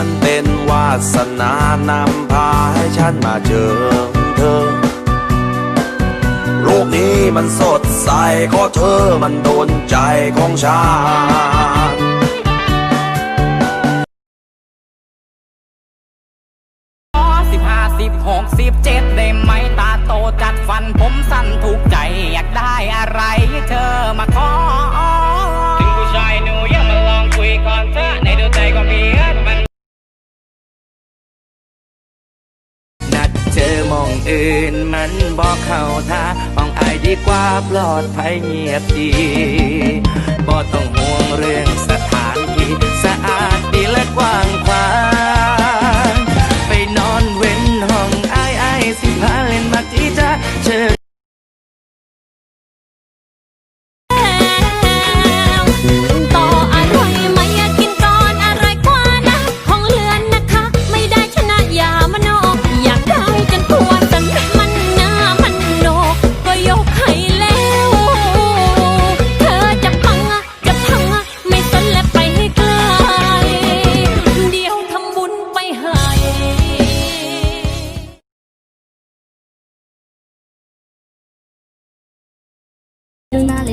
อนเป็นวาสนานำพาให้ฉันมาเจอเธอ โลกนี้มันสดใสก็เธอมันโดนใจของฉันสิบห้าสิบหกสิบเจ็ดได้ไหมตาโตจัดฟันผมสั้นถูกใจ อยากได้อะไรเธอมาขอ อื่นมันบอกเข้าท่าห้องอดีกว่าปลอดภัยเงียบดีบ่ต้องห่วงเรื่องสถานที่สะอาดดีและกว้างขวาง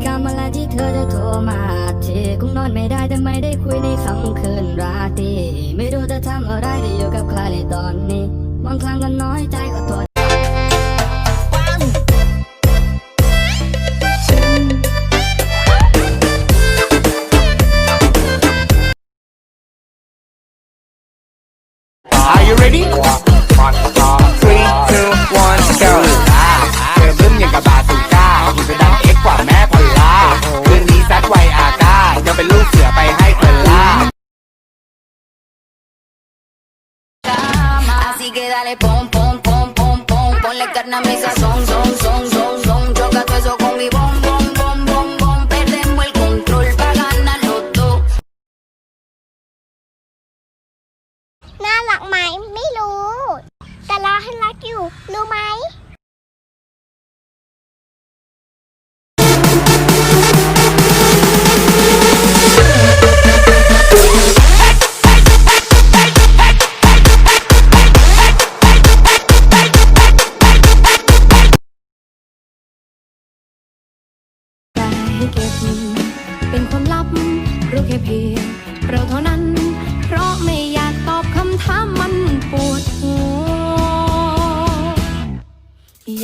ดูนาฬิกามาแล้วที่เธอจะโทรมาเทคงนอนไม่ได้แต่ไม่ได้คุยในค่ำคืนราตรีไม่รู้จะทำอะไรได้อยู่กับใครในตอนนี้บางครั้งก็น้อยใจก็ทษ Are you ready? Así que dale pom pom pom pom pom ponle carne a mi sazón son son son son choca todo eso con mi bom bom bom bom bom perdemos el control para ganar los dos น่ารักไหม ไม่รู้ แต่รอให้รักอยู่ รู้ไหม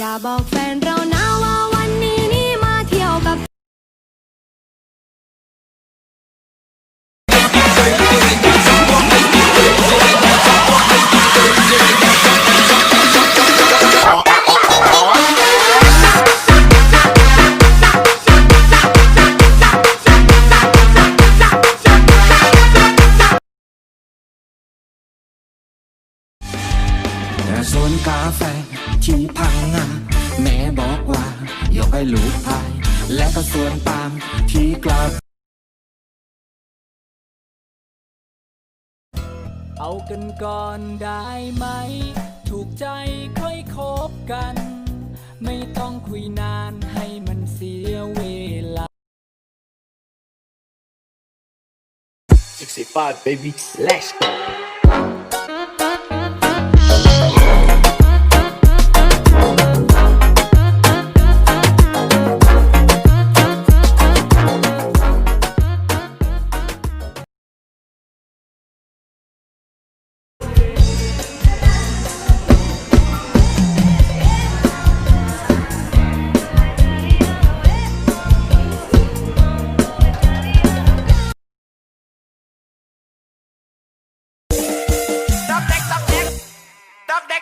อย่าบอกแฟนเรา สวนกาแฟที่พังงาแม่บอกว่า ยกให้ลูกพาย และก็สวนปาล์มที่กลาเอากันก่อนได้ไหม ถูกใจค่อยคบกัน ไม่ต้องคุยนานให้มันเสียเวลา65 baby let's go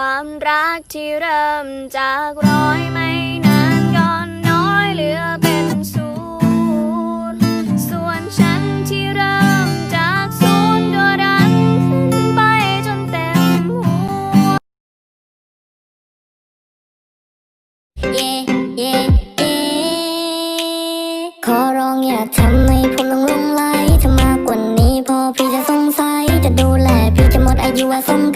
ความรักที่เริ่มจากร้อยไม่นานย้อนน้อยเหลือเป็นศูนย์ส่วนฉันที่เริ่มจากศูนย์ก็ดันขึ้นไปจนเต็มหัว เย่เย่เย่ขอร้องอย่าทำให้ผมต้องหลงไหลถ้ามากกว่านี้พอพี่จะสงสัยจะดูแลพี่จะหมดอายุว่าสม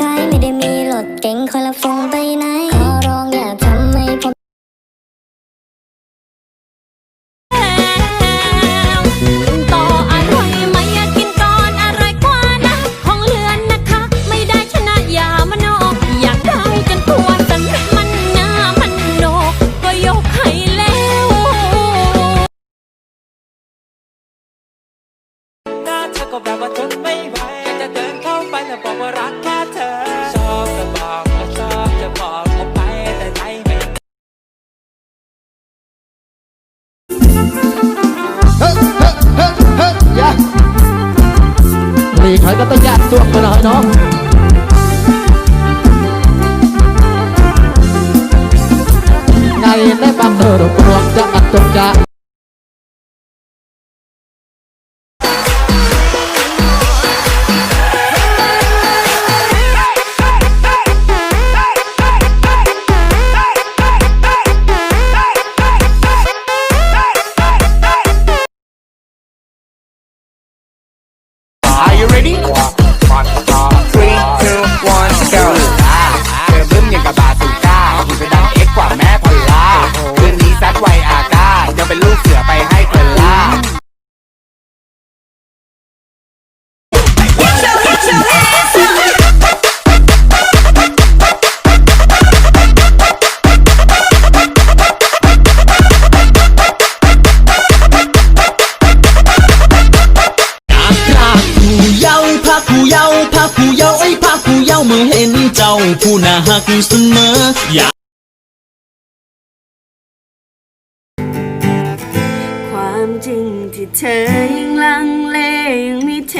หลีกถอยก็ต้องยัดส่วงไปหน่าว์พระผู้เยาว์ไอ้พระผู้เยาว์เมื่อเห็นเจ้าผู้น่าหักเสมออยากความจริงที่เธอยังลังเลยังมีเท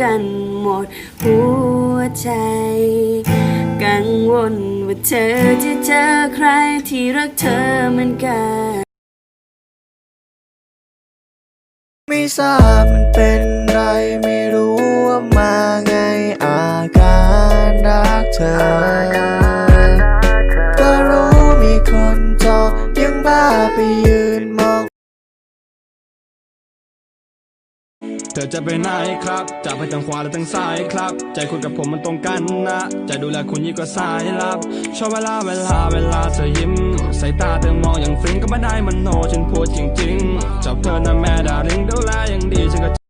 กันหมดหัวใจ กังวลว่าเธอจะเจอใครที่รักเธอเหมือนกันไม่ทราบมันเป็นไรไม่ เธอ ก็รู้มีคนจองยังบ้าไปยืนมอง เธอจะไปไหนครับ จะไปทางขวาหรือทางซ้ายครับ ใจคุณกับผมมันตรงกันนะ จะดูแลคุณยิ่งกว่าสายลับ ชอบเวลาเวลาเวลาเธอยิ้ม สายตาเธอมองอย่างฟินก็ไม่ได้มันโนฉันพูดจริงๆชอบเธอนะแม่ดาราดูแลอย่างดีฉันก็